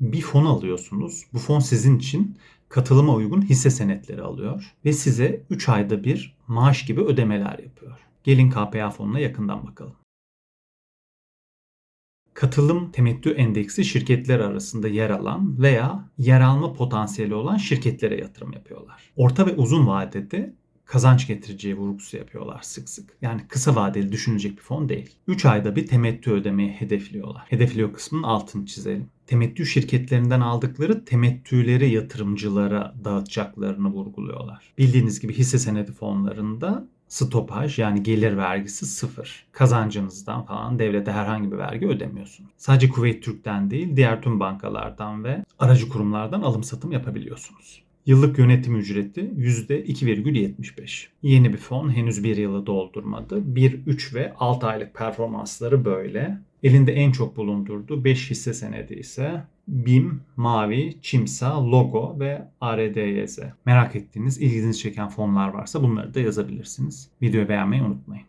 Bir fon alıyorsunuz. Bu fon sizin için katılıma uygun hisse senetleri alıyor ve size 3 ayda bir maaş gibi ödemeler yapıyor. Gelin KPA fonuna yakından bakalım. Katılım temettü endeksi şirketler arasında yer alan veya yer alma potansiyeli olan şirketlere yatırım yapıyorlar. Orta ve uzun vadede kazanç getireceği vurgusu yapıyorlar sık sık. Yani kısa vadeli düşünecek bir fon değil. 3 ayda bir temettü ödemeyi hedefliyorlar. Hedefliyor kısmının altını çizelim. Temettü şirketlerinden aldıkları temettüleri yatırımcılara dağıtacaklarını vurguluyorlar. Bildiğiniz gibi hisse senedi fonlarında stopaj yani gelir vergisi sıfır. Kazancınızdan falan devlete herhangi bir vergi ödemiyorsunuz. Sadece Kuveyt Türk'ten değil diğer tüm bankalardan ve aracı kurumlardan alım satım yapabiliyorsunuz. Yıllık yönetim ücreti %2,75. Yeni bir fon henüz bir yılı doldurmadı. 1, 3 ve 6 aylık performansları böyle. Elinde en çok bulundurduğu 5 hisse senedi ise BİM, Mavi, Çimsa, Logo ve ARDYZ. Merak ettiğiniz, ilginizi çeken fonlar varsa bunları da yazabilirsiniz. Videoyu beğenmeyi unutmayın.